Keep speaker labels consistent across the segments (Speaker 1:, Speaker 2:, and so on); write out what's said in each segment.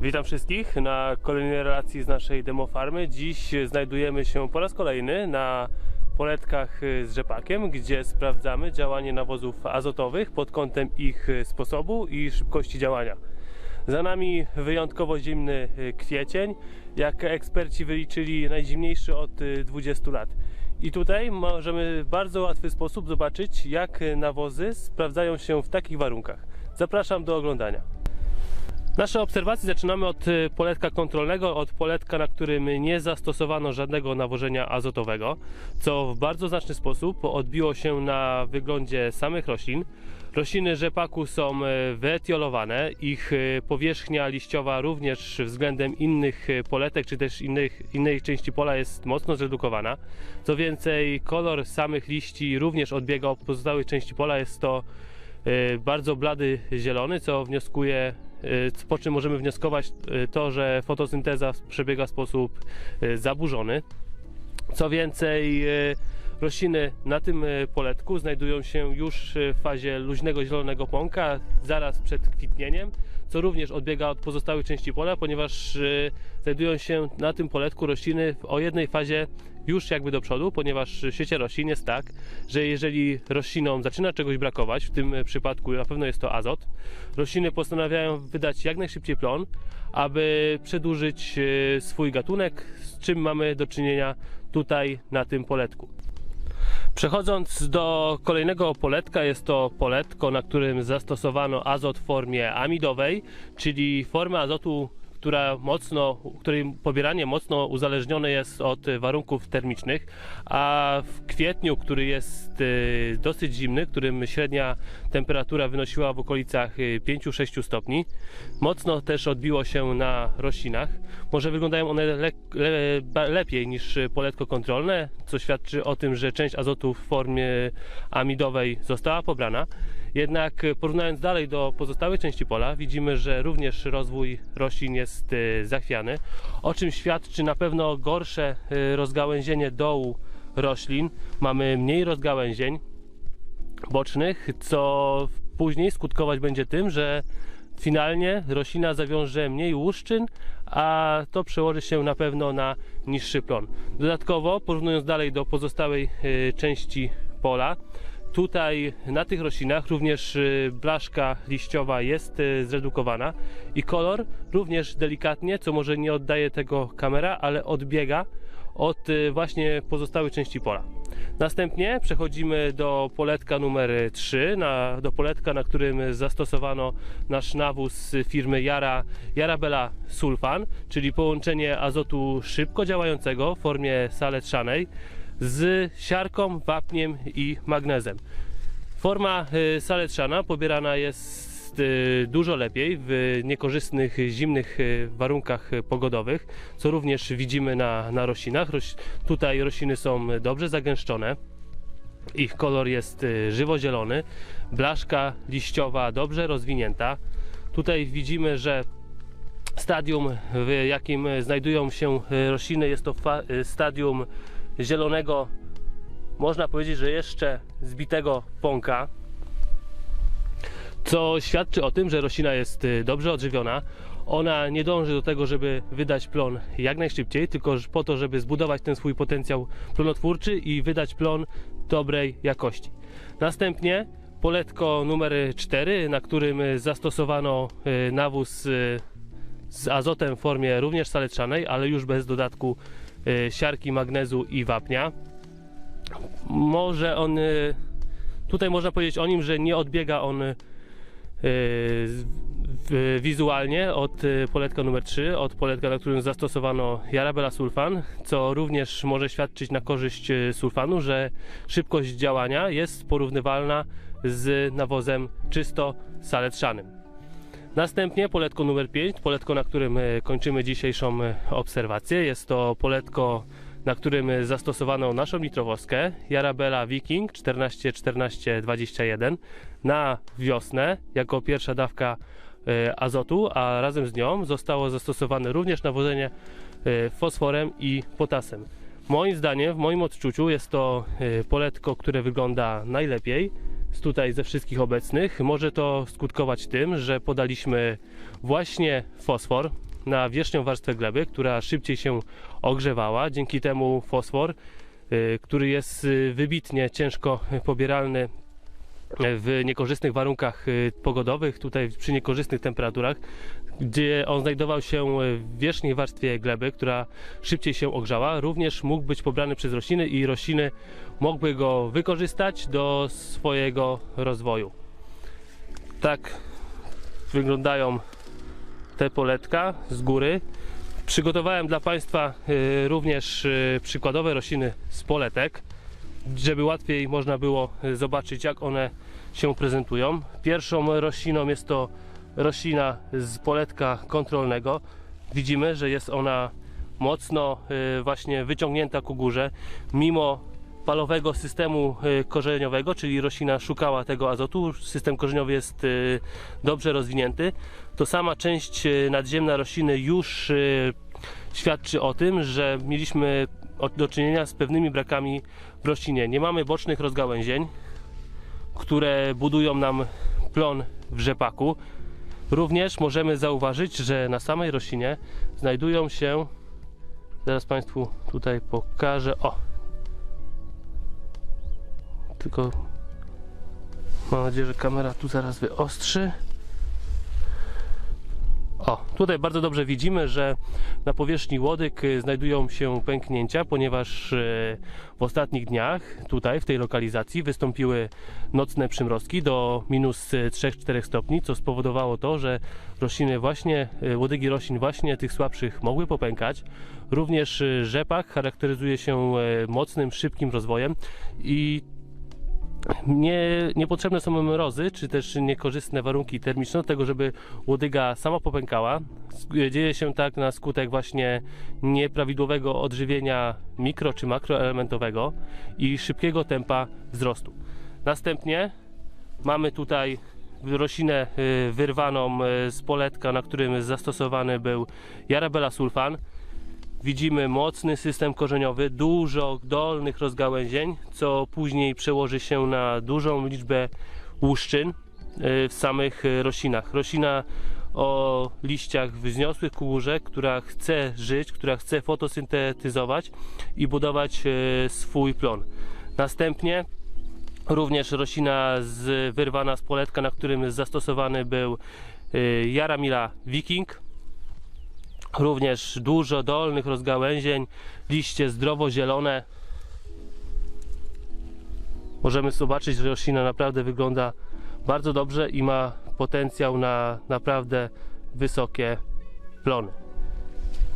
Speaker 1: Witam wszystkich na kolejnej relacji z naszej demofarmy. Dziś znajdujemy się po raz kolejny na poletkach z rzepakiem, gdzie sprawdzamy działanie nawozów azotowych pod kątem ich sposobu i szybkości działania. Za nami wyjątkowo zimny kwiecień, jak eksperci wyliczyli najzimniejszy od 20 lat. I tutaj możemy w bardzo łatwy sposób zobaczyć, jak nawozy sprawdzają się w takich warunkach. Zapraszam do oglądania. Nasze obserwacje zaczynamy od y, poletka kontrolnego, od poletka, na którym nie zastosowano żadnego nawożenia azotowego, co w bardzo znaczny sposób odbiło się na wyglądzie samych roślin. Rośliny rzepaku są y, wyetiolowane, ich y, powierzchnia liściowa również względem innych poletek czy też innych, innej części pola jest mocno zredukowana. Co więcej, kolor samych liści również odbiega od pozostałej części pola, jest to bardzo blady zielony, co wnioskuje po czym możemy wnioskować y, to, że fotosynteza przebiega w sposób y, zaburzony. Co więcej, y, rośliny na tym y, poletku znajdują się już y, w fazie luźnego zielonego pąka, zaraz przed kwitnieniem, co również odbiega od pozostałej części pola, ponieważ y, znajdują się na tym poletku rośliny o jednej fazie już jakby do przodu, ponieważ w świecie roślin jest tak, że jeżeli roślinom zaczyna czegoś brakować, w tym przypadku na pewno jest to azot, rośliny postanawiają wydać jak najszybciej plon, aby przedłużyć e, swój gatunek, z czym mamy do czynienia tutaj na tym poletku. Przechodząc do kolejnego poletka, jest to poletko, na którym zastosowano azot w formie amidowej, czyli formę azotu, która mocno, której pobieranie mocno uzależnione jest od warunków termicznych, a w kwietniu, który jest e, dosyć zimny, którym średnia temperatura wynosiła w okolicach e, 5-6 stopni, mocno też odbiło się na roślinach. Może wyglądają one le, le, lepiej niż poletko kontrolne, co świadczy o tym, że część azotu w formie amidowej została pobrana. Jednak e, porównując dalej do pozostałej części pola, widzimy, że również rozwój roślin jest e, zachwiany, o czym świadczy na pewno gorsze e, rozgałęzienie dołu roślin. Mamy mniej rozgałęzień bocznych, co później skutkować będzie tym, że finalnie roślina zawiąże mniej łuszczyn, a to przełoży się na pewno na niższy plon. Dodatkowo, porównując dalej do pozostałej części pola, tutaj na tych roślinach również e, blaszka liściowa jest e, zredukowana i kolor również delikatnie, co może nie oddaje tego kamera, ale odbiega od e, właśnie pozostałej części pola. Następnie przechodzimy do poletka numer 3, na, do poletka, na którym zastosowano nasz nawóz firmy Jara, Jarabella Sulfan, czyli połączenie azotu szybko działającego w formie saletrzanej z siarką, wapniem i magnezem. Forma y, saletrzana pobierana jest y, dużo lepiej w niekorzystnych, zimnych y, warunkach pogodowych, co również widzimy na, na roślinach. Roś, tutaj rośliny są dobrze zagęszczone. Ich kolor jest żywo-zielony, blaszka liściowa dobrze rozwinięta. Tutaj widzimy, że stadium, w jakim znajdują się rośliny, jest to stadium zielonego, można powiedzieć, że jeszcze zbitego pąka, co świadczy o tym, że roślina jest y, dobrze odżywiona. Ona nie dąży do tego, żeby wydać plon jak najszybciej, tylko po to, żeby zbudować ten swój potencjał plonotwórczy i wydać plon dobrej jakości. Następnie poletko numer 4, na którym y, zastosowano y, nawóz z azotem w formie również saletrzanej, ale już bez dodatku siarki, magnezu i wapnia. Może on, y, tutaj można powiedzieć o nim, że nie odbiega on y, wizualnie od y, poletka numer 3, od poletka, na którym zastosowano Jarabella sulfan, co również może świadczyć na korzyść y, sulfanu, że szybkość działania jest porównywalna z nawozem czysto saletrzanym. Następnie poletko numer 5, poletko, na którym e, kończymy dzisiejszą e, obserwację. Jest to poletko, na którym e, zastosowano naszą nitrowoskę Jarabella Viking 14 14 21 na wiosnę jako pierwsza dawka azotu, a razem z nią zostało zastosowane również nawożenie fosforem i potasem. Moim zdaniem, w moim odczuciu jest to poletko, które wygląda najlepiej z tutaj ze wszystkich obecnych. Może to skutkować tym, że podaliśmy właśnie fosfor, na wierzchnią warstwę gleby, która szybciej się ogrzewała. Dzięki temu fosfor, y, który jest y, wybitnie ciężko pobieralny w niekorzystnych warunkach y, pogodowych, tutaj przy niekorzystnych temperaturach, gdzie on znajdował się w wierzchniej warstwie gleby, która szybciej się ogrzała, również mógł być pobrany przez rośliny i rośliny mogły go wykorzystać do swojego rozwoju. Tak wyglądają te poletka z góry. Przygotowałem dla Państwa również przykładowe rośliny z poletek, żeby łatwiej można było y, zobaczyć jak one się prezentują. Pierwszą rośliną jest to roślina z poletka kontrolnego. Widzimy, że jest ona mocno właśnie wyciągnięta ku górze, mimo palowego systemu korzeniowego, czyli roślina szukała tego azotu. System korzeniowy jest dobrze rozwinięty. To sama część nadziemna rośliny już świadczy o tym, że mieliśmy do czynienia z pewnymi brakami w roślinie. Nie mamy bocznych rozgałęzień, które budują nam plon w rzepaku. Również możemy zauważyć, że na samej roślinie znajdują się, zaraz Państwu tutaj pokażę, o, tylko mam nadzieję, że kamera tu zaraz wyostrzy. O, tutaj bardzo dobrze widzimy, że na powierzchni łodyg y, znajdują się pęknięcia, ponieważ y, w ostatnich dniach tutaj w tej lokalizacji wystąpiły nocne przymrozki do minus 3-4 stopni, co spowodowało to, że rośliny właśnie, y, łodygi roślin właśnie tych słabszych mogły popękać. Również rzepak charakteryzuje się mocnym, szybkim rozwojem i nie, niepotrzebne są mrozy, czy też niekorzystne warunki termiczne do tego, żeby łodyga sama popękała. Dzieje się tak na skutek właśnie nieprawidłowego odżywienia mikro czy makroelementowego i szybkiego tempa wzrostu. Następnie mamy tutaj roślinę y, wyrwaną y, z poletka, na którym zastosowany był Jarabella sulfan widzimy mocny system korzeniowy, dużo dolnych rozgałęzień, co później przełoży się na dużą liczbę łuszczyn y, w samych roślinach. Roślina o liściach wzniosłych ku górze, która chce żyć, która chce fotosyntetyzować i budować y, swój plon. Następnie również roślina z, wyrwana z poletka, na którym zastosowany był y, Jaramila Viking, Również dużo dolnych rozgałęzień, liście zdrowo-zielone. Możemy zobaczyć, że roślina naprawdę wygląda bardzo dobrze i ma potencjał na naprawdę wysokie plony.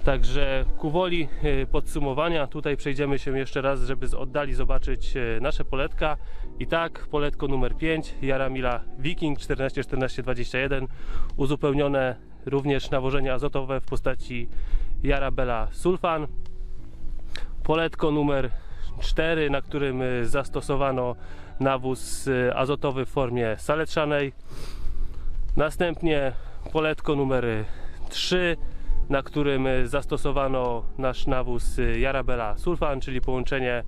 Speaker 1: Także ku woli e, podsumowania, tutaj przejdziemy się jeszcze raz, żeby z oddali zobaczyć e, nasze poletka. I tak, poletko numer 5, Jaramila Viking 141421, uzupełnione również nawożenia azotowe w postaci Jarabella Sulfan. Poletko numer 4, na którym y, zastosowano nawóz y, azotowy w formie saletrzanej. Następnie poletko numer 3, na którym y, zastosowano nasz nawóz Jarabella Sulfan, czyli połączenie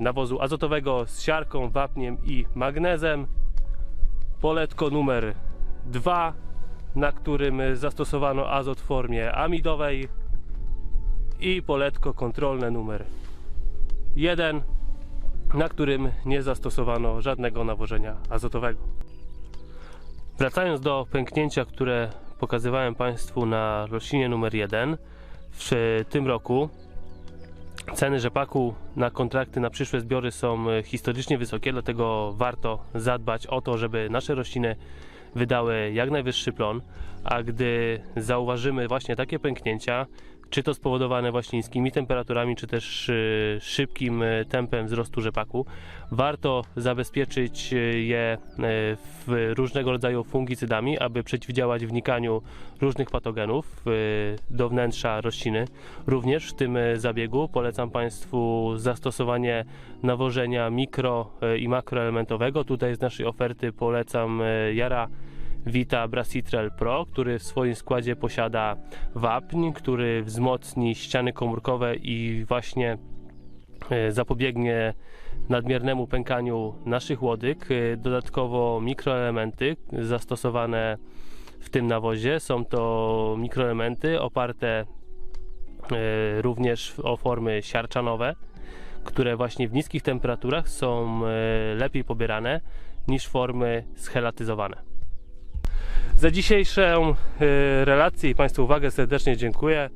Speaker 1: nawozu azotowego z siarką, wapniem i magnezem. Poletko numer 2 na którym zastosowano azot w formie amidowej i poletko kontrolne numer 1 na którym nie zastosowano żadnego nawożenia azotowego. Wracając do pęknięcia, które pokazywałem Państwu na roślinie numer 1 w tym roku ceny rzepaku na kontrakty na przyszłe zbiory są historycznie wysokie, dlatego warto zadbać o to, żeby nasze rośliny wydały jak najwyższy plon, a gdy zauważymy właśnie takie pęknięcia, czy to spowodowane właśnie niskimi temperaturami, czy też y, szybkim y, tempem wzrostu rzepaku. Warto zabezpieczyć y, je w różnego rodzaju fungicydami, aby przeciwdziałać wnikaniu różnych patogenów do wnętrza rośliny. Również w tym zabiegu polecam Państwu zastosowanie nawożenia mikro i makroelementowego. Tutaj z naszej oferty polecam Jara Vita Brasitrel Pro, który w swoim składzie posiada wapń, który wzmocni ściany komórkowe i właśnie e, zapobiegnie nadmiernemu pękaniu naszych łodyg. E, dodatkowo mikroelementy zastosowane w tym nawozie. Są to mikroelementy oparte e, również o formy siarczanowe, które właśnie w niskich temperaturach są lepiej pobierane niż formy schelatyzowane. Za dzisiejszą e, relację i Państwu uwagę serdecznie dziękuję.